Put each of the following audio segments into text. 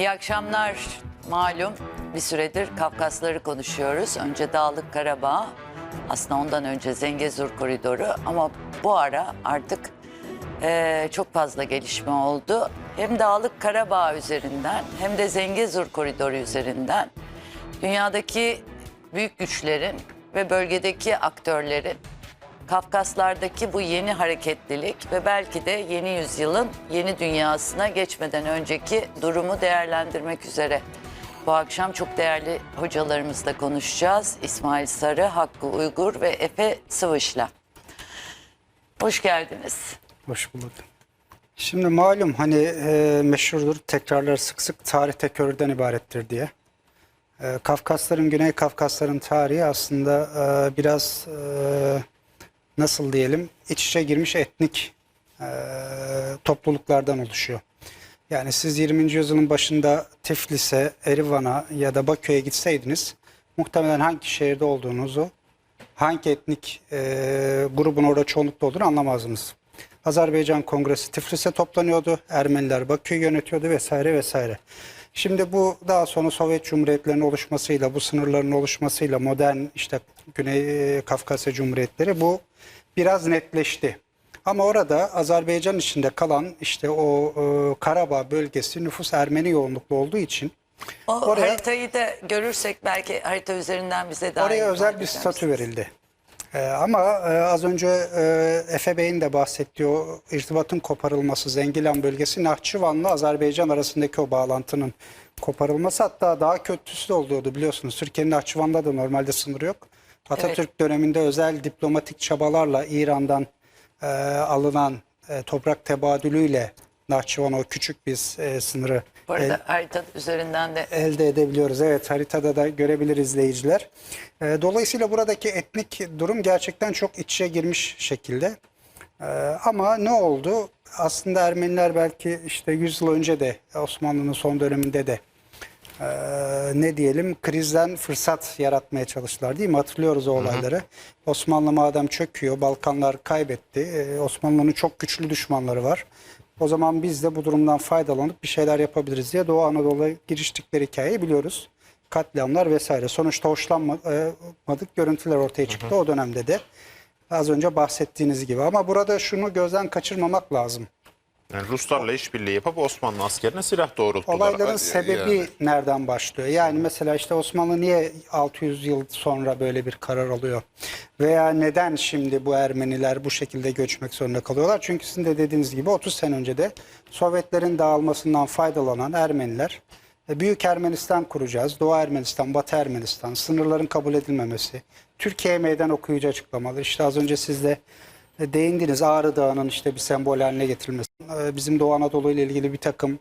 İyi akşamlar. Malum bir süredir Kafkasları konuşuyoruz. Önce Dağlık Karabağ, aslında ondan önce Zengezur Koridoru ama bu ara artık eee, çok fazla gelişme oldu. Hem Dağlık Karabağ üzerinden hem de Zengezur Koridoru üzerinden dünyadaki büyük güçlerin ve bölgedeki aktörlerin Kafkaslardaki bu yeni hareketlilik ve belki de yeni yüzyılın yeni dünyasına geçmeden önceki durumu değerlendirmek üzere. Bu akşam çok değerli hocalarımızla konuşacağız. İsmail Sarı, Hakkı Uygur ve Efe Sıvış'la. Hoş geldiniz. Hoş bulduk. Şimdi malum hani e, meşhurdur tekrarlar sık sık tarih tekrardan ibarettir diye. E, Kafkasların, Güney Kafkasların tarihi aslında e, biraz e, nasıl diyelim iç içe girmiş etnik e, topluluklardan oluşuyor. Yani siz 20. yüzyılın başında Tiflis'e, Erivan'a ya da Bakü'ye gitseydiniz muhtemelen hangi şehirde olduğunuzu, hangi etnik e, grubun orada çoğunlukta olduğunu anlamazdınız. Azerbaycan Kongresi Tiflis'e toplanıyordu, Ermeniler Bakü'yü yönetiyordu vesaire vesaire. Şimdi bu daha sonra Sovyet Cumhuriyetlerinin oluşmasıyla, bu sınırların oluşmasıyla modern işte Güney e, Kafkasya Cumhuriyetleri bu biraz netleşti. Ama orada Azerbaycan içinde kalan işte o e, Karabağ bölgesi nüfus Ermeni yoğunluklu olduğu için O Oraya- haritayı da görürsek belki harita üzerinden bize daha oraya özel bir statü verildi. E, ama e, az önce e, Efe Bey'in de bahsettiği o irtibatın koparılması Zengilan bölgesi Nahçıvan'la Azerbaycan arasındaki o bağlantının koparılması hatta daha kötüsü de oluyordu biliyorsunuz. Türkiye'nin Nahçıvan'da da normalde sınırı yok. Atatürk döneminde özel diplomatik çabalarla İran'dan e, alınan e, toprak tebadülüyle Nahçıvan o küçük bir e, sınırı Bu el- arada harita üzerinden de elde edebiliyoruz. Evet haritada da görebilir izleyiciler. Ee, Dolayısıyla buradaki etnik durum gerçekten çok iç içe girmiş şekilde. Ee, Ama ne oldu? Aslında Ermeniler belki işte 100 yıl önce de Osmanlı'nın son döneminde de e, ne diyelim krizden fırsat yaratmaya çalıştılar değil mi? Hatırlıyoruz o olayları. Osmanlı madem çöküyor, Balkanlar kaybetti. e, Osmanlı'nın çok güçlü düşmanları var. O zaman biz de bu durumdan faydalanıp bir şeyler yapabiliriz diye Doğu Anadolu'ya giriştikleri hikayeyi biliyoruz. Katliamlar vesaire. Sonuçta hoşlanmadık görüntüler ortaya çıktı o dönemde de. Az önce bahsettiğiniz gibi. Ama burada şunu gözden kaçırmamak lazım. Yani Ruslarla işbirliği yapıp Osmanlı askerine silah doğrulttular. Olayların Yani- sebebi nereden başlıyor? Yani mesela işte Osmanlı niye 600 yıl sonra böyle bir karar alıyor? Veya neden şimdi bu Ermeniler bu şekilde göçmek zorunda kalıyorlar? Çünkü sizin de dediğiniz gibi 30 sene önce de Sovyetlerin dağılmasından faydalanan Ermeniler e, Büyük Ermenistan kuracağız. Doğu Ermenistan, Batı Ermenistan, sınırların kabul edilmemesi, Türkiye'ye meydan okuyucu açıklamalar. İşte az önce siz de değindiniz Ağrı Dağı'nın işte bir sembol haline getirilmesi. E, Bizim Doğu Anadolu ile ilgili bir takım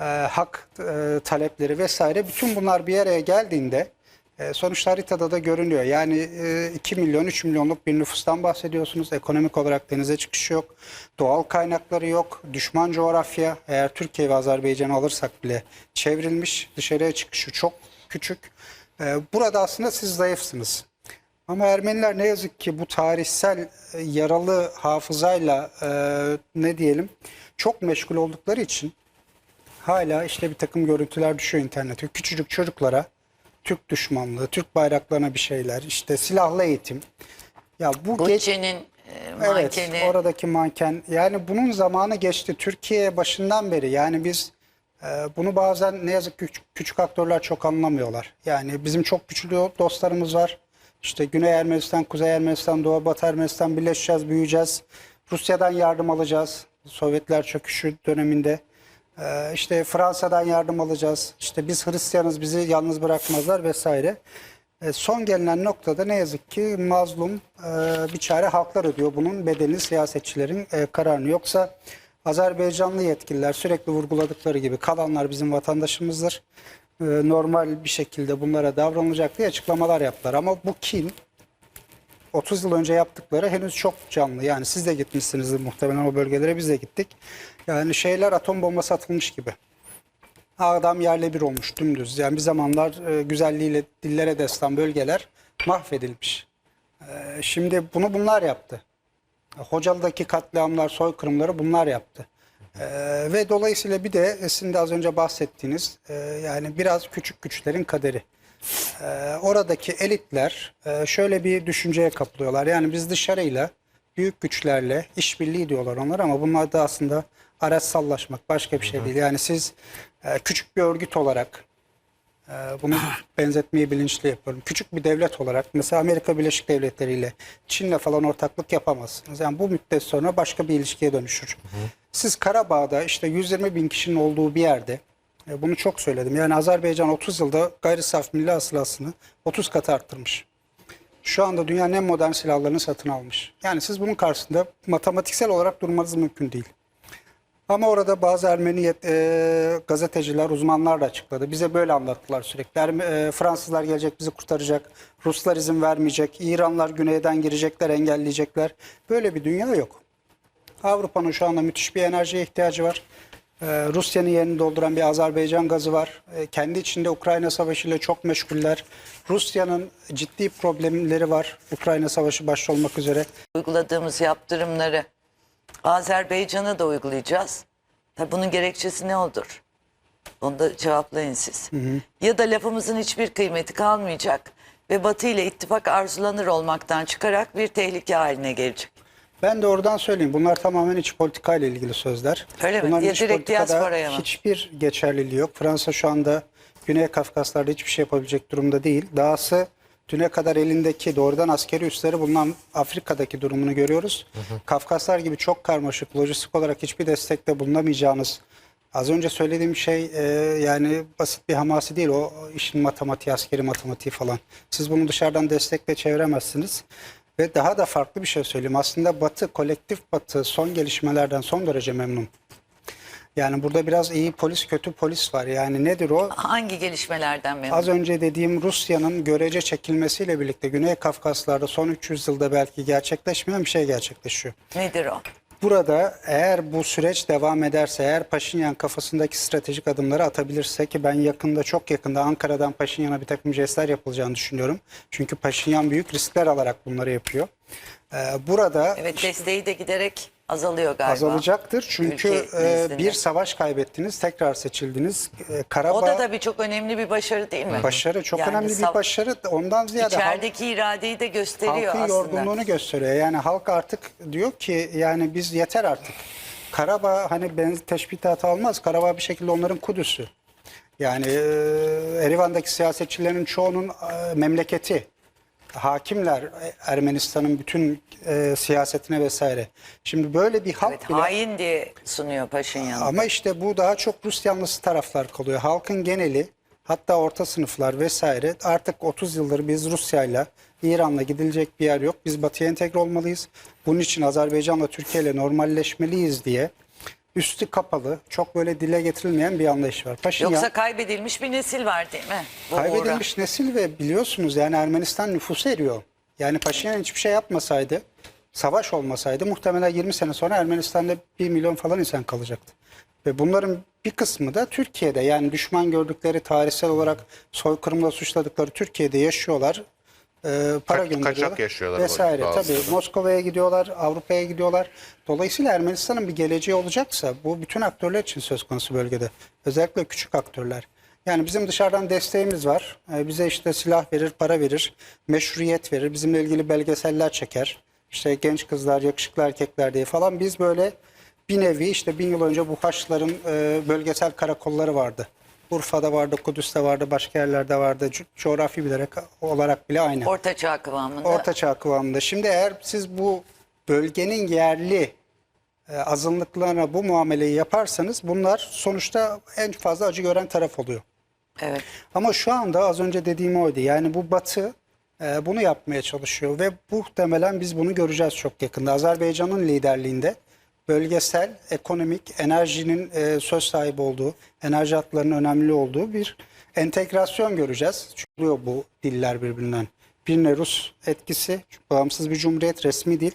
e, hak e, talepleri vesaire bütün bunlar bir araya geldiğinde e, sonuçta haritada da görünüyor. Yani e, 2 milyon 3 milyonluk bir nüfustan bahsediyorsunuz. Ekonomik olarak denize çıkışı yok. Doğal kaynakları yok. Düşman coğrafya eğer Türkiye ve Azerbaycan'ı alırsak bile çevrilmiş. Dışarıya çıkışı çok küçük. E, burada aslında siz zayıfsınız. Ama Ermeniler ne yazık ki bu tarihsel e, yaralı hafızayla e, ne diyelim çok meşgul oldukları için hala işte bir takım görüntüler düşüyor internete. Küçücük çocuklara Türk düşmanlığı, Türk bayraklarına bir şeyler, işte silahlı eğitim. Ya bu Gucci'nin e, evet, oradaki manken yani bunun zamanı geçti. Türkiye başından beri yani biz e, bunu bazen ne yazık ki küçük, küçük aktörler çok anlamıyorlar. Yani bizim çok güçlü dostlarımız var. İşte Güney Ermenistan, Kuzey Ermenistan, Doğu Batı Ermenistan birleşeceğiz, büyüyeceğiz. Rusya'dan yardım alacağız. Sovyetler çöküşü döneminde. Ee, işte Fransa'dan yardım alacağız. İşte biz Hristiyanız bizi yalnız bırakmazlar vesaire. Ee, son gelinen noktada ne yazık ki mazlum e, bir çare halklar ödüyor. Bunun bedelini siyasetçilerin e, kararını. Yoksa Azerbaycanlı yetkililer sürekli vurguladıkları gibi kalanlar bizim vatandaşımızdır. Ee, normal bir şekilde bunlara davranılacak diye açıklamalar yaptılar. Ama bu kin 30 yıl önce yaptıkları henüz çok canlı. Yani siz de gitmişsinizdir muhtemelen o bölgelere biz de gittik. Yani şeyler atom bombası atılmış gibi. Adam yerle bir olmuş dümdüz. Yani bir zamanlar e, güzelliğiyle dillere destan bölgeler mahvedilmiş. E, şimdi bunu bunlar yaptı. Hocalı'daki katliamlar, soykırımları bunlar yaptı. Ee, ve dolayısıyla bir de sizin de az önce bahsettiğiniz e, yani biraz küçük güçlerin kaderi. Ee, oradaki elitler e, şöyle bir düşünceye kapılıyorlar. Yani biz dışarıyla büyük güçlerle işbirliği diyorlar onlar ama bunlar da aslında araçsallaşmak başka bir şey değil. Yani siz e, küçük bir örgüt olarak e, bunu benzetmeyi bilinçli yapıyorum. Küçük bir devlet olarak mesela Amerika Birleşik Devletleri ile Çin'le falan ortaklık yapamazsınız. Yani bu müddet sonra başka bir ilişkiye dönüşür. Siz Karabağ'da işte 120 bin kişinin olduğu bir yerde e, bunu çok söyledim. Yani Azerbaycan 30 yılda gayri saf milli hasılasını 30 kat arttırmış. Şu anda dünyanın en modern silahlarını satın almış. Yani siz bunun karşısında matematiksel olarak durmanız mümkün değil. Ama orada bazı Ermeni yet- e, gazeteciler, uzmanlar da açıkladı. Bize böyle anlattılar sürekli. Erme- e, Fransızlar gelecek bizi kurtaracak, Ruslar izin vermeyecek, İranlar güneyden girecekler, engelleyecekler. Böyle bir dünya yok. Avrupa'nın şu anda müthiş bir enerjiye ihtiyacı var. Ee, Rusya'nın yerini dolduran bir Azerbaycan gazı var. Ee, kendi içinde Ukrayna Savaşı ile çok meşguller. Rusya'nın ciddi problemleri var. Ukrayna Savaşı başta olmak üzere. Uyguladığımız yaptırımları Azerbaycan'a da uygulayacağız. Tabii bunun gerekçesi ne olur? Onu da cevaplayın siz. Ya da lafımızın hiçbir kıymeti kalmayacak ve Batı ile ittifak arzulanır olmaktan çıkarak bir tehlike haline gelecek. Ben de oradan söyleyeyim. Bunlar tamamen iç politika ile ilgili sözler. Öyle mi? Bunların Ya iç direkt diasporaya mı? Hiçbir geçerliliği yok. Fransa şu anda Güney Kafkaslar'da hiçbir şey yapabilecek durumda değil. Dahası düne kadar elindeki doğrudan askeri üsleri bulunan Afrika'daki durumunu görüyoruz. Kafkaslar gibi çok karmaşık, lojistik olarak hiçbir destekte bulunamayacağınız Az önce söylediğim şey e, yani basit bir hamasi değil. O işin matematiği, askeri matematiği falan. Siz bunu dışarıdan destekle çeviremezsiniz. Ve daha da farklı bir şey söyleyeyim. Aslında Batı, kolektif Batı son gelişmelerden son derece memnun. Yani burada biraz iyi polis, kötü polis var. Yani nedir o? Hangi gelişmelerden memnun? Az önce dediğim Rusya'nın görece çekilmesiyle birlikte Güney Kafkaslar'da son 300 yılda belki gerçekleşmeyen bir şey gerçekleşiyor. Nedir o? Burada eğer bu süreç devam ederse, eğer Paşinyan kafasındaki stratejik adımları atabilirse ki ben yakında, çok yakında Ankara'dan Paşinyan'a bir takım jestler yapılacağını düşünüyorum. Çünkü Paşinyan büyük riskler alarak bunları yapıyor. Ee, burada Evet desteği de giderek azalıyor galiba. azalacaktır. Çünkü Ülke e, bir savaş kaybettiniz, tekrar seçildiniz. E, Karabağ O da tabii çok önemli bir başarı değil mi? başarı çok Yani önemli bir başarı. Ondan ziyade halk- İçerideki iradeyi de gösteriyor halkın aslında. yorgunluğunu gösteriyor. Yani halk artık diyor ki yani biz yeter artık. Karabağ hani ben teşbihatı almaz. Karabağ bir şekilde onların Kudüs'ü. Yani e, Erivan'daki siyasetçilerin çoğunun e, memleketi. Hakimler Ermenistan'ın bütün e, siyasetine vesaire. Şimdi böyle bir halk Evet, bile hain diye sunuyor Paşinyan. ama işte bu daha çok Rus yanlısı taraflar kalıyor. Halkın geneli hatta orta sınıflar vesaire artık 30 yıldır biz Rusya'yla İran'la gidilecek bir yer yok. Biz batıya entegre olmalıyız. Bunun için Azerbaycan'la Türkiye ile normalleşmeliyiz diye üstü kapalı, çok böyle dile getirilmeyen bir anlayış var. Paşinyan Yoksa kaybedilmiş bir nesil var değil mi? Bu uğra. kaybedilmiş nesil ve biliyorsunuz yani Ermenistan nüfusu eriyor. Yani Paşinyan hiçbir şey yapmasaydı, savaş olmasaydı muhtemelen 20 sene sonra Ermenistan'da 1 milyon falan insan kalacaktı. Ve bunların bir kısmı da Türkiye'de yani düşman gördükleri tarihsel olarak soykırımla suçladıkları Türkiye'de yaşıyorlar. Ee, para Kaç- gönderiyorlar. kaçak yaşıyorlar Vesaire tabii. Moskova'ya gidiyorlar, Avrupa'ya gidiyorlar. Dolayısıyla Ermenistan'ın bir geleceği olacaksa bu bütün aktörler için söz konusu bölgede. Özellikle küçük aktörler. Yani bizim dışarıdan desteğimiz var. Ee, bize işte silah verir, para verir, meşruiyet verir, bizimle ilgili belgeseller çeker. İşte genç kızlar, yakışıklı erkekler diye falan. Biz böyle bir nevi işte bin yıl önce bu Haçlıların e, bölgesel karakolları vardı. Urfa'da vardı, Kudüs'te vardı, başka yerlerde vardı. Co- coğrafi bilerek olarak bile aynı. Orta çağ kıvamında. Orta çağ kıvamında. Şimdi eğer siz bu bölgenin yerli e, azınlıklarına bu muameleyi yaparsanız bunlar sonuçta en fazla acı gören taraf oluyor. Evet. Ama şu anda az önce dediğim oydu. Yani bu batı e, bunu yapmaya çalışıyor ve muhtemelen biz bunu göreceğiz çok yakında. Azerbaycan'ın liderliğinde bölgesel, ekonomik, enerjinin e, söz sahibi olduğu, enerji hatlarının önemli olduğu bir entegrasyon göreceğiz. Çünkü bu diller birbirinden. Birine Rus etkisi, bağımsız bir cumhuriyet, resmi dil.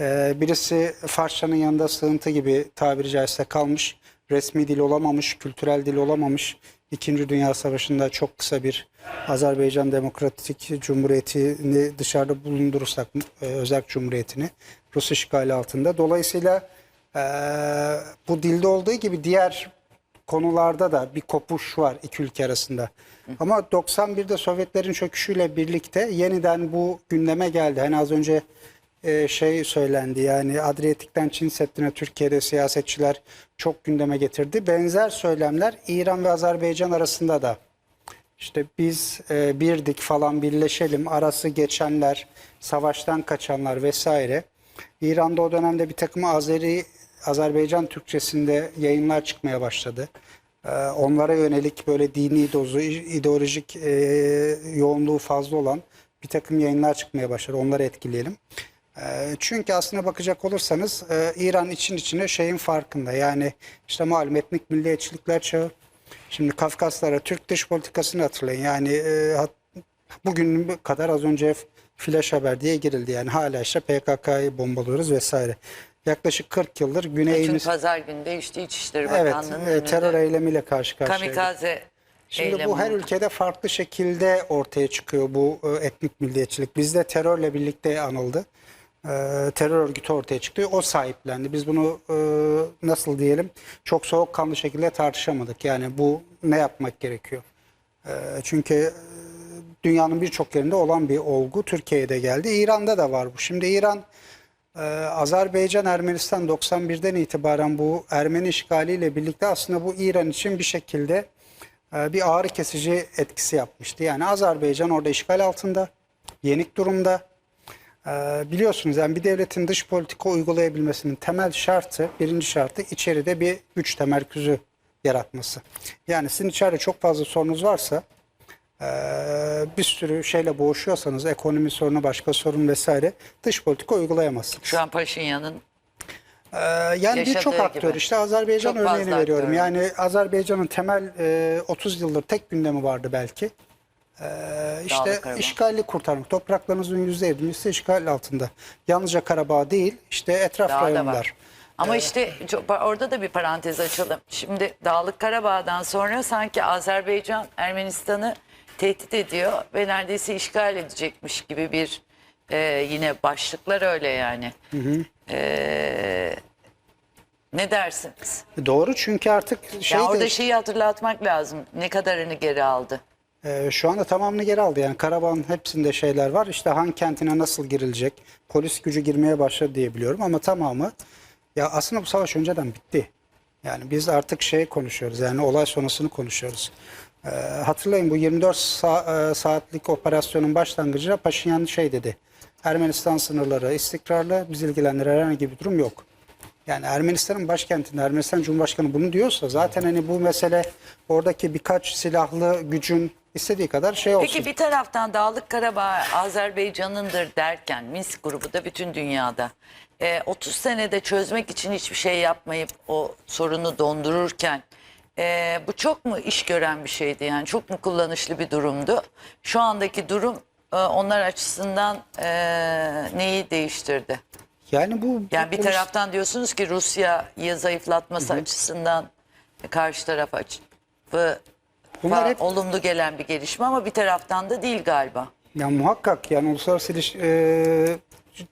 E, birisi Farsçanın yanında sığıntı gibi tabiri caizse kalmış. Resmi dil olamamış, kültürel dil olamamış. İkinci Dünya Savaşı'nda çok kısa bir Azerbaycan Demokratik Cumhuriyeti'ni dışarıda bulundurursak, e, özel cumhuriyetini Rus işgali altında. Dolayısıyla Ee, bu dilde olduğu gibi diğer konularda da bir kopuş var iki ülke arasında. Ama 91'de Sovyetlerin çöküşüyle birlikte yeniden bu gündeme geldi. Hani az önce e, şey söylendi yani Adriyatik'ten Çin Seddi'ne Türkiye'de siyasetçiler çok gündeme getirdi. Benzer söylemler İran ve Azerbaycan arasında da işte biz e, birdik falan birleşelim arası geçenler, savaştan kaçanlar vesaire. İran'da o dönemde bir takım Azeri, Azerbaycan Türkçesinde yayınlar çıkmaya başladı. E, onlara yönelik böyle dini dozu, ideolojik e, yoğunluğu fazla olan bir takım yayınlar çıkmaya başladı. Onları etkileyelim. E, Çünkü aslına bakacak olursanız e, İran için içine şeyin farkında. Yani işte malum etnik milliyetçilikler çağı. Şimdi Kafkaslara Türk dış politikasını hatırlayın. Yani e, bugün kadar az önce flash haber diye girildi. Yani hala işte PKK'yı bombalıyoruz vesaire. Yaklaşık 40 yıldır Bütün güneyimiz pazar günde işte İçişleri evet, Bakanlığı'nın e, önünde terör eylemiyle karşı karşıyayız. kamikaze Şimdi eylemi bu her oldu. ülkede farklı şekilde ortaya çıkıyor bu e, etnik milliyetçilik. Bizde terörle birlikte anıldı. E, terör örgütü ortaya çıktı. O sahiplendi. Biz bunu e, nasıl diyelim çok soğukkanlı şekilde tartışamadık. Yani bu ne yapmak gerekiyor? E, çünkü e, dünyanın birçok yerinde olan bir olgu Türkiye'ye de geldi. İran'da da var bu. Şimdi İran ee, Azerbaycan, Ermenistan 91'den itibaren bu Ermeni işgaliyle birlikte aslında bu İran için bir şekilde e, bir ağrı kesici etkisi yapmıştı. Yani Azerbaycan orada işgal altında, yenik durumda. Ee, biliyorsunuz yani bir devletin dış politika uygulayabilmesinin temel şartı, birinci şartı içeride bir güç temerküzü yaratması. Yani sizin içeride çok fazla sorunuz varsa bir sürü şeyle boğuşuyorsanız ekonomi sorunu başka sorun vesaire dış politika uygulayamazsınız. Şu an Paşinyan'ın Ee, yani birçok aktör gibi. işte Azerbaycan Çok örneğini veriyorum. aktör. Yani Azerbaycan'ın temel e, 30 yıldır tek gündemi vardı belki. Ee, işte işgali kurtarmak. Topraklarınızın %70'si işgal altında. Yalnızca Karabağ değil işte etraf daha da rayonlar. Ama işte çok- orada da bir parantez açalım. Şimdi Dağlık Karabağ'dan sonra sanki Azerbaycan Ermenistan'ı tehdit ediyor ve neredeyse işgal edecekmiş gibi bir e, yine başlıklar öyle yani. E, ne dersiniz? Doğru çünkü artık şey ya de- orada şeyi hatırlatmak lazım. Ne kadarını geri aldı? Ee, şu anda tamamını geri aldı. Yani Karabağ'ın hepsinde şeyler var. İşte Han kentine nasıl girilecek? Polis gücü girmeye başladı diye biliyorum ama tamamı ya aslında bu savaş önceden bitti. Yani biz artık şey konuşuyoruz. Yani olay sonrasını konuşuyoruz. Ee, hatırlayın bu 24 sa- e, saatlik operasyonun başlangıcında Paşinyan şey dedi. Ermenistan sınırları istikrarlı, biz ilgilendiren herhangi bir durum yok. Yani Ermenistan'ın başkentinde Ermenistan Cumhurbaşkanı bunu diyorsa zaten hani bu mesele oradaki birkaç silahlı gücün istediği kadar şey olsun. Peki bir taraftan Dağlık Karabağ Azerbaycan'ındır derken Minsk grubu da bütün dünyada e, 30 senede çözmek için hiçbir şey yapmayıp o sorunu dondururken e, bu çok mu iş gören bir şeydi yani çok mu kullanışlı bir durumdu? Şu andaki durum e, onlar açısından e, neyi değiştirdi? Yani bu Yani bir bu- taraftan diyorsunuz ki Rusya'yı zayıflatması açısından karşı taraf açı Bunlar hep- olumlu gelen bir gelişme ama bir taraftan da değil galiba. Ya muhakkak yani uluslararası iliş- e,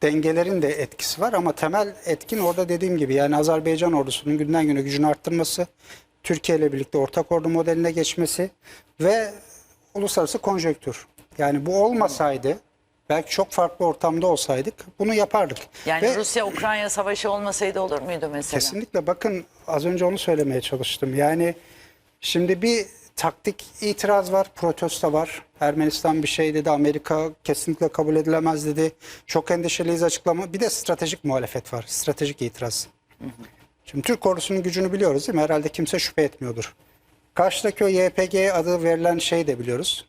dengelerin de etkisi var ama temel etkin orada dediğim gibi yani Azerbaycan ordusunun günden güne gücünü arttırması, Türkiye ile birlikte ortak ordu modeline geçmesi ve uluslararası konjonktür. Yani bu olmasaydı belki çok farklı ortamda olsaydık bunu yapardık. Yani Ve- Rusya-Ukrayna savaşı olmasaydı olur muydu mesela? Kesinlikle bakın az önce onu söylemeye çalıştım. Yani şimdi bir taktik itiraz var, protesto var. Ermenistan bir şey dedi, Amerika kesinlikle kabul edilemez dedi. Çok endişeliyiz açıklama. Bir de stratejik muhalefet var, stratejik itiraz. Şimdi Türk ordusunun gücünü biliyoruz değil mi? Herhalde kimse şüphe etmiyordur. Karşıdaki o YPG adı verilen şeyi de biliyoruz.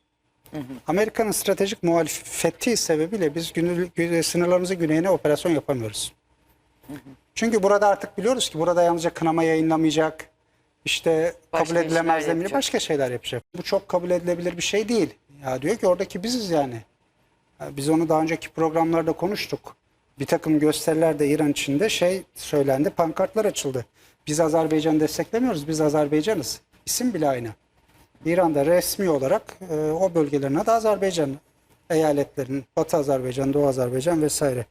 Amerika'nın stratejik muhalefeti sebebiyle biz günü, gü- sınırlarımızın güneyine operasyon yapamıyoruz. Çünkü burada artık biliyoruz ki burada yalnızca kınama yayınlamayacak, işte Başka kabul edilemez demeli başka şeyler yapacak. Bu çok kabul edilebilir bir şey değil. Ya diyor ki oradaki biziz yani. Ya Biz onu daha önceki programlarda konuştuk. Bir takım gösterilerde İran içinde şey söylendi, pankartlar açıldı. Biz Azerbaycan'ı desteklemiyoruz, biz Azerbaycanız. İsim bile aynı. İran'da resmi olarak e, o bölgelerin adı Azerbaycan eyaletlerin, Batı Azerbaycan, Doğu Azerbaycan vesaire.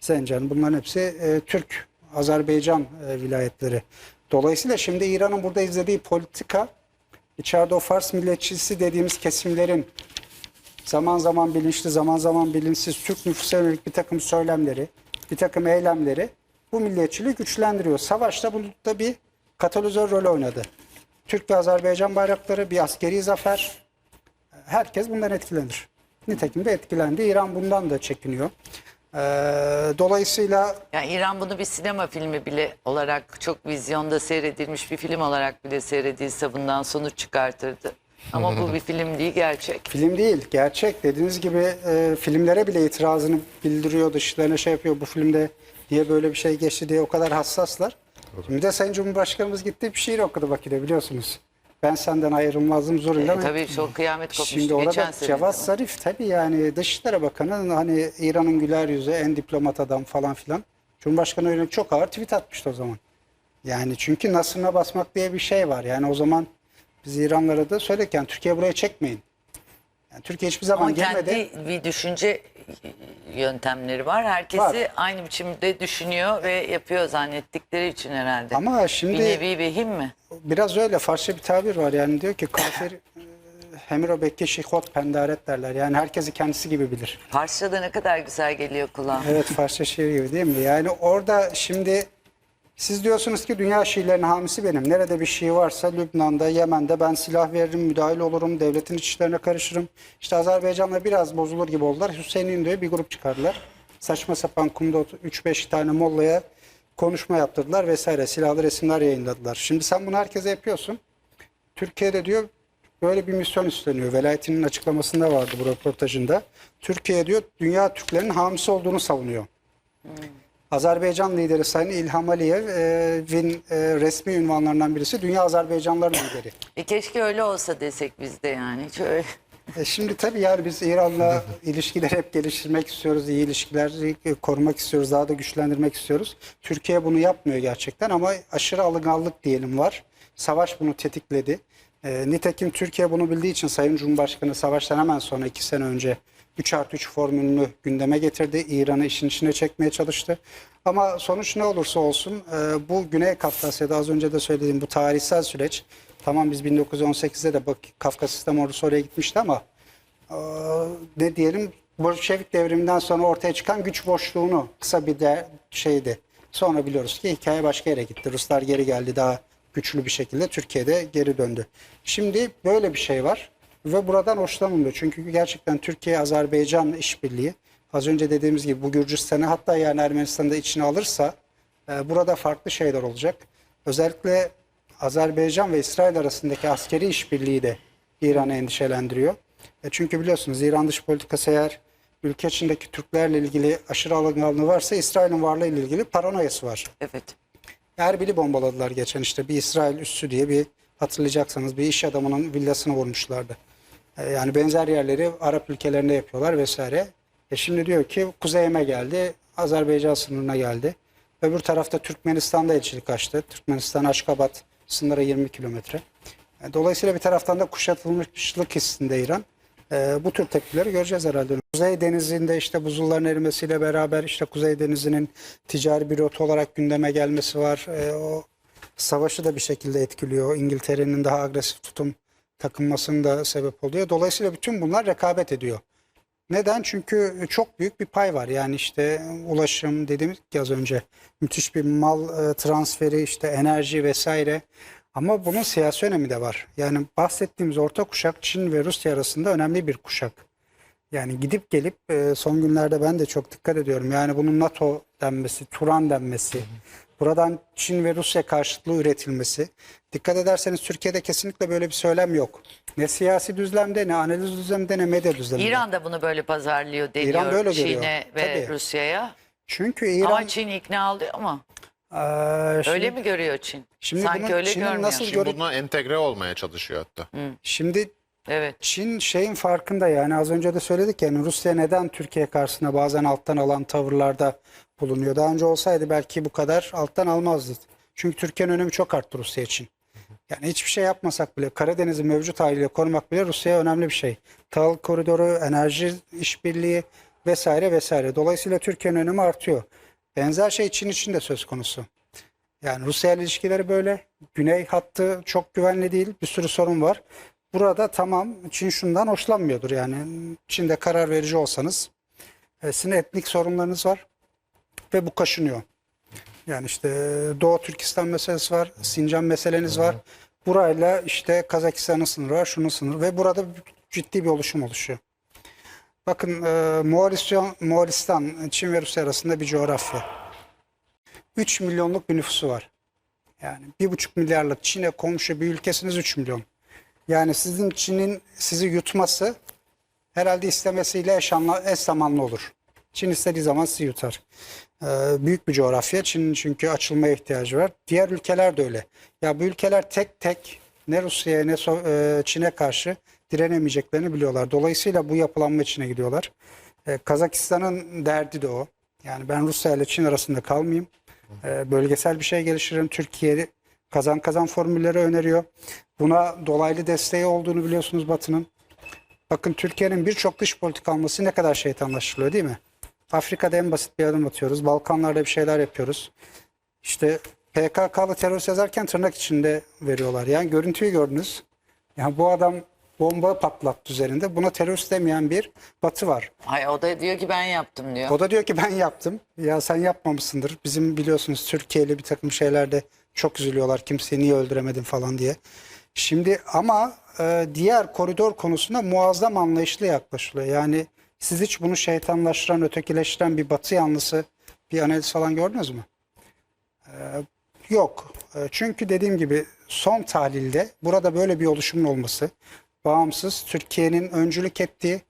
Zencan bunların hepsi e, Türk Azerbaycan e, vilayetleri. Dolayısıyla şimdi İran'ın burada izlediği politika içeride o Fars milletçisi dediğimiz kesimlerin zaman zaman bilinçli, zaman zaman bilinçsiz Türk nüfusa yönelik bir takım söylemleri, bir takım eylemleri bu milliyetçiliği güçlendiriyor. Savaşta burada bir katalizör rolü oynadı. Türk ve Azerbaycan bayrakları bir askeri zafer. Herkes bundan etkilenir. Nitekim de etkilendi. İran bundan da çekiniyor. Ee, dolayısıyla Yani İran bunu bir sinema filmi bile olarak çok vizyonda seyredilmiş bir film olarak bile seyredilse bundan sonuç çıkartırdı. Ama bu bir film değil gerçek. Film değil, gerçek. Dediğiniz gibi e, filmlere bile itirazını bildiriyor, dışlarına şey yapıyor. Bu filmde diye böyle bir şey geçti diye o kadar hassaslar. Şimdi de Sayın Cumhurbaşkanımız gitti bir şiir okudu Bakü'de biliyorsunuz. Ben senden ayrılmazdım zoruyla. E, tabii çok kıyamet kopmuştu Şimdi orada geçen sene. Zarif tabii yani Dışişleri Bakanı hani İran'ın güler yüzü en diplomat adam falan filan. Cumhurbaşkanı öyle çok ağır tweet atmıştı o zaman. Yani çünkü nasırına basmak diye bir şey var. Yani o zaman biz İranlara da söylerken Türkiye buraya çekmeyin. Yani Türkiye hiçbir zaman Ama gelmedi. kendi bir düşünce yöntemleri var. Herkesi Var. aynı biçimde düşünüyor ve yapıyor zannettikleri için herhalde. Ama bir şimdi nevi vehim mi? biraz öyle Farsça bir tabir var yani diyor ki kafir e, hemiro bekke şihot pendaret derler. Yani herkesi kendisi gibi bilir. Farsça'da ne kadar güzel geliyor kulağa. Evet Farsça şiir gibi değil mi? Yani orada şimdi siz diyorsunuz ki dünya şiirlerinin hamisi benim. Nerede bir şiir varsa Lübnan'da, Yemen'de ben silah veririm, müdahil olurum, devletin iç işlerine karışırım. İşte Azerbaycan'la biraz bozulur gibi oldular. Hüseyin'in diye bir grup çıkardılar. Saçma sapan kumda 3-5 tane mollaya konuşma yaptırdılar vesaire. Silahlı resimler yayınladılar. Şimdi sen bunu herkese yapıyorsun. Türkiye'de diyor böyle bir misyon üstleniyor. Velayetinin açıklamasında vardı bu röportajında. Türkiye diyor dünya Türklerinin hamisi olduğunu savunuyor. Azerbaycan lideri Sayın İlham Aliyev'in e, resmi ünvanlarından birisi Dünya Azerbaycanlıların lideri. E keşke öyle olsa desek biz de yani. Hiç öyle. E şimdi tabii yani biz İran'la ilişkileri hep geliştirmek istiyoruz. iyi ilişkileri korumak istiyoruz. Daha da güçlendirmek istiyoruz. Türkiye bunu yapmıyor gerçekten ama aşırı alınganlık diyelim var. Savaş bunu tetikledi. E, nitekim Türkiye bunu bildiği için Sayın Cumhurbaşkanı savaştan hemen sonra iki sene önce 3 artı 3 formülünü gündeme getirdi. İran'ı işin içine çekmeye çalıştı. Ama sonuç ne olursa olsun e, bu Güney Kafkasya'da az önce de söylediğim bu tarihsel süreç tamam biz 1918'de de bak Kafkasistan ordusu oraya gitmişti ama e, ne diyelim Bolşevik devriminden sonra ortaya çıkan güç boşluğunu kısa bir de şeydi. Sonra biliyoruz ki hikaye başka yere gitti. Ruslar geri geldi daha güçlü bir şekilde Türkiye'de geri döndü. Şimdi böyle bir şey var ve buradan hoşlanılıyor. Çünkü gerçekten Türkiye-Azerbaycan işbirliği az önce dediğimiz gibi bu Gürcistan'ı hatta yani Ermenistan'ı da içine alırsa e, burada farklı şeyler olacak. Özellikle Azerbaycan ve İsrail arasındaki askeri işbirliği de İran'ı endişelendiriyor. E çünkü biliyorsunuz İran dış politikası eğer ülke içindeki Türklerle ilgili aşırı alınganlığı varsa İsrail'in varlığı ile ilgili paranoyası var. Evet. Erbil'i bombaladılar geçen işte bir İsrail üssü diye bir hatırlayacaksanız bir iş adamının villasını vurmuşlardı. E, Yani benzer yerleri Arap ülkelerinde yapıyorlar vesaire. E şimdi diyor ki kuzeyime geldi, Azerbaycan sınırına geldi. Öbür tarafta Türkmenistan'da elçilik açtı. Türkmenistan Aşkabat sınırı 20 kilometre. E, Dolayısıyla bir taraftan da kuşatılmışlık hissinde İran. E, bu tür tepkileri göreceğiz herhalde. Kuzey Denizi'nde işte buzulların erimesiyle beraber işte Kuzey Denizi'nin ticari bir rota olarak gündeme gelmesi var. E, o savaşı da bir şekilde etkiliyor. İngiltere'nin daha agresif tutum takınmasını da sebep oluyor. Dolayısıyla bütün bunlar rekabet ediyor. Neden? Çünkü çok büyük bir pay var. Yani işte ulaşım dediğimiz az önce müthiş bir mal e, transferi, işte enerji vesaire. Ama bunun siyasi önemi de var. Yani bahsettiğimiz orta kuşak Çin ve Rusya arasında önemli bir kuşak. Yani gidip gelip e, son günlerde ben de çok dikkat ediyorum. Yani bunun NATO denmesi, Turan denmesi, buradan Çin ve Rusya karşıtlığı üretilmesi. Dikkat ederseniz Türkiye'de kesinlikle böyle bir söylem yok. Ne siyasi düzlemde, ne analiz düzlemde, ne medya düzleminde. İran da bunu böyle pazarlıyor deniyor İran böyle görüyor. Çin'e ve Tabii. Rusya'ya. Çünkü İran... Ama Çin ikna oluyor ama Eee, şimdi, öyle mi görüyor Çin? Şimdi Sanki bunu öyle Çin'in görmüyor. nasıl Şimdi Görü- buna entegre olmaya çalışıyor hatta. şimdi Evet. Çin şeyin farkında yani az önce de söyledik yani Rusya neden Türkiye karşısında bazen alttan alan tavırlarda bulunuyor. Daha önce olsaydı belki bu kadar alttan almazdı. Çünkü Türkiye'nin önemi çok arttı Rusya için. Yani hiçbir şey yapmasak bile Karadeniz'i mevcut haliyle korumak bile Rusya'ya önemli bir şey. Tahıl koridoru, enerji işbirliği vesaire vesaire. Dolayısıyla Türkiye'nin önemi artıyor. Benzer şey Çin için de söz konusu. Yani Rusya ile ilişkileri böyle. Güney hattı çok güvenli değil. Bir sürü sorun var. Burada tamam Çin şundan hoşlanmıyordur. Yani Çin'de karar verici olsanız e, sizin etnik sorunlarınız var ve bu kaşınıyor. Yani işte Doğu Türkistan meselesi var, Sincan meseleniz var. Burayla işte Kazakistan'ın sınırı var, şunun sınırı ve burada ciddi bir oluşum oluşuyor. Bakın e, Moğolistan, Moğolistan, Çin ve Rusya arasında bir coğrafya. 3 milyonluk bir nüfusu var. Yani 1,5 milyarlık Çin'e komşu bir ülkesiniz 3 milyon. Yani sizin Çin'in sizi yutması herhalde istemesiyle eş, anla, eş zamanlı olur. Çin istediği zaman sizi yutar. Ee, büyük bir coğrafya. Çin'in çünkü açılmaya ihtiyacı var. Diğer ülkeler de öyle. Ya bu ülkeler tek tek ne Rusya'ya ne So- e, Çin'e karşı direnemeyeceklerini biliyorlar. Dolayısıyla bu yapılanma içine gidiyorlar. Ee, Kazakistan'ın derdi de o. Yani ben Rusya ile Çin arasında kalmayayım. Ee, bölgesel bir şey geliştiririm. Türkiye kazan kazan formülleri öneriyor. Buna dolaylı desteği olduğunu biliyorsunuz Batı'nın. Bakın Türkiye'nin birçok dış politika alması ne kadar şeytanlaştırılıyor değil mi? Afrika'da en basit bir adım atıyoruz. Balkanlarda bir şeyler yapıyoruz. İşte PKK'lı terörist yazarken tırnak içinde veriyorlar. Yani görüntüyü gördünüz. Yani bu adam bomba patlattı üzerinde. Buna terörist demeyen bir batı var. Ay o da diyor ki ben yaptım diyor. O da diyor ki ben yaptım. Ya sen yapmamışsındır. Bizim biliyorsunuz Türkiye'li bir takım şeylerde çok üzülüyorlar. Kimseyi niye öldüremedin falan diye. Şimdi ama e, diğer koridor konusunda muazzam anlayışlı yaklaşılıyor. Yani siz hiç bunu şeytanlaştıran, ötekileştiren bir batı yanlısı bir analiz falan gördünüz mü? E, yok. E, çünkü dediğim gibi son tahlilde burada böyle bir oluşumun olması bağımsız Türkiye'nin öncülük ettiği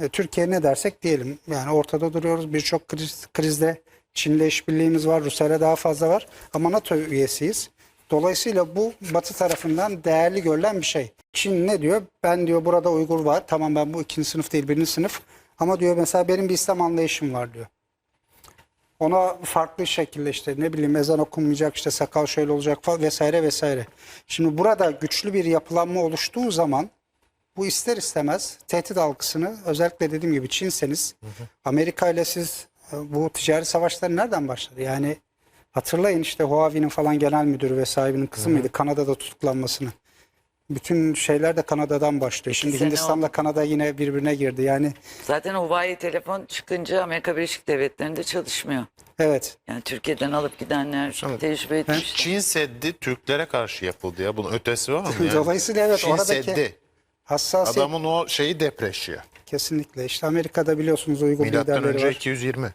e, Türkiye ne dersek diyelim. Yani ortada duruyoruz. Birçok kriz, krizde Çin'le işbirliğimiz var. Rusya'yla daha fazla var. Ama NATO üyesiyiz. Dolayısıyla bu Batı tarafından değerli görülen bir şey. Çin ne diyor? Ben diyor burada Uygur var. Tamam ben bu ikinci sınıf değil birinci sınıf. Ama diyor mesela benim bir İslam anlayışım var diyor. Ona farklı şekilde işte ne bileyim ezan okunmayacak işte sakal şöyle olacak falan vesaire vesaire. Şimdi burada güçlü bir yapılanma oluştuğu zaman bu ister istemez tehdit algısını özellikle dediğim gibi Çin'seniz Amerika ile siz e, bu ticari savaşlar nereden başladı? Yani hatırlayın işte Huawei'nin falan genel müdürü ve sahibinin kızı mıydı Kanada'da tutuklanmasını. Bütün şeyler de Kanada'dan başlıyor. Şimdi sene Hindistan'la oldu. Kanada yine birbirine girdi. Yani Zaten Huawei telefon çıkınca Amerika Birleşik Devletleri'nde çalışmıyor. evet Yani Türkiye'den alıp gidenler tecrübe etmişler. Çin Seddi Türklere karşı yapıldı ya. Bunun ötesi var mı ya? Dolayısıyla evet, Çin oradaki- Seddi. Hassasiyet Adamın o şeyi depreşiyor. kesinlikle. İşte Amerika'da biliyorsunuz Uygur Milattan liderleri önce var. 220.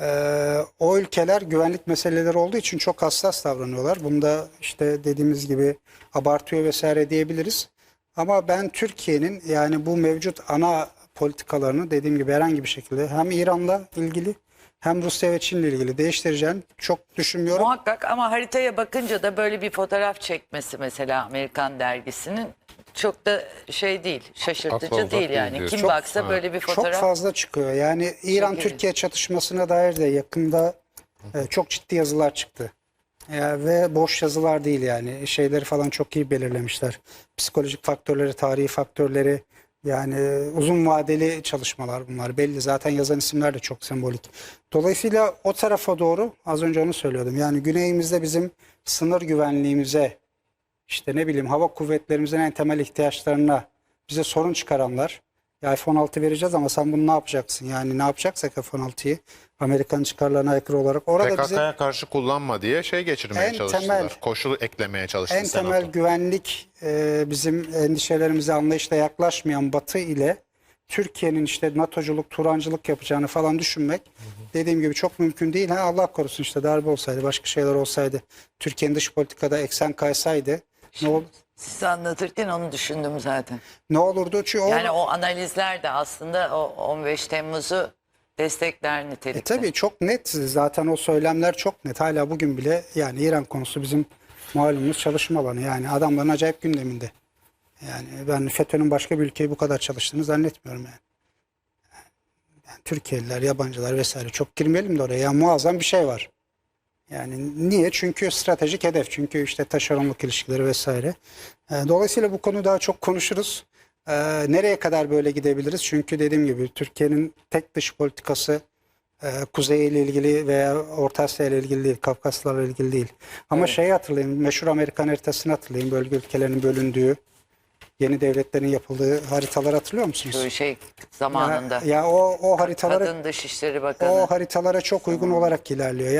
Ee, o ülkeler güvenlik meseleleri olduğu için çok hassas davranıyorlar. Bunda işte dediğimiz gibi abartıyor vesaire diyebiliriz. Ama ben Türkiye'nin yani bu mevcut ana politikalarını dediğim gibi herhangi bir şekilde hem İran'la ilgili hem Rusya ve Çin'le ilgili değiştireceğini çok düşünmüyorum. Muhakkak ama haritaya bakınca da böyle bir fotoğraf çekmesi mesela Amerikan dergisinin çok da şey değil, şaşırtıcı değil yani. diyorsun. Kim Çok- baksa böyle bir Çok fotoğraf fazla çıkıyor. Yani İran-Türkiye çatışmasına dair de yakında e, çok ciddi yazılar çıktı. Ya, ve boş yazılar değil yani. Şeyleri falan çok iyi belirlemişler. Psikolojik faktörleri, tarihi faktörleri yani e, uzun vadeli çalışmalar bunlar. Belli zaten yazan isimler de çok sembolik. Dolayısıyla o tarafa doğru az önce onu söylüyordum. Yani güneyimizde bizim sınır güvenliğimize işte ne bileyim hava kuvvetlerimizin en temel ihtiyaçlarına bize sorun çıkaranlar ya iPhone 6 vereceğiz ama sen bunu ne yapacaksın? Yani ne yapacaksak iPhone 6'yı Amerikan çıkarlarına aykırı olarak orada bize PKK'ya karşı kullanma diye şey geçirmeye En çalıştılar. temel- Koşulu eklemeye çalıştı en Senato. temel güvenlik e, bizim endişelerimize anlayışla yaklaşmayan Batı ile Türkiye'nin işte NATO'culuk, Turancılık yapacağını falan düşünmek dediğim gibi çok mümkün değil. Ha, Allah korusun işte darbe olsaydı, başka şeyler olsaydı, Türkiye'nin dış politikada eksen kaysaydı ne, ol, siz anlatırken onu düşündüm zaten. ne olurdu? Çünkü o, Yani o analizler de aslında o 15 Temmuz'u destekler E nitelikte. tabii çok net zaten o söylemler çok net. Hala bugün bile yani İran konusu bizim malumumuz çalışma alanı. Yani adamların acayip gündeminde. Yani ben FETÖ'nün başka bir ülkeyi bu kadar çalıştığını zannetmiyorum yani. yani Türkiye'liler, yabancılar vesaire çok girmeyelim de oraya. Yani muazzam bir şey var. Yani niye? Çünkü stratejik hedef. Çünkü işte taşeronluk ilişkileri vesaire. E, Dolayısıyla bu konu daha çok konuşuruz. E, nereye kadar böyle gidebiliriz? Çünkü dediğim gibi Türkiye'nin tek dış politikası Ee, Kuzey ile ilgili veya Orta Asya ile ilgili değil, Kafkaslarla ilgili değil. Ama şeyi hatırlayın, meşhur Amerikan haritasını hatırlayın. Bölge ülkelerinin bölündüğü, yeni devletlerin yapıldığı haritaları hatırlıyor musunuz? Bu şey Ya, zamanında. ya o o haritalara Kadın Dışişleri Bakanı. o haritalara çok uygun olarak ilerliyor.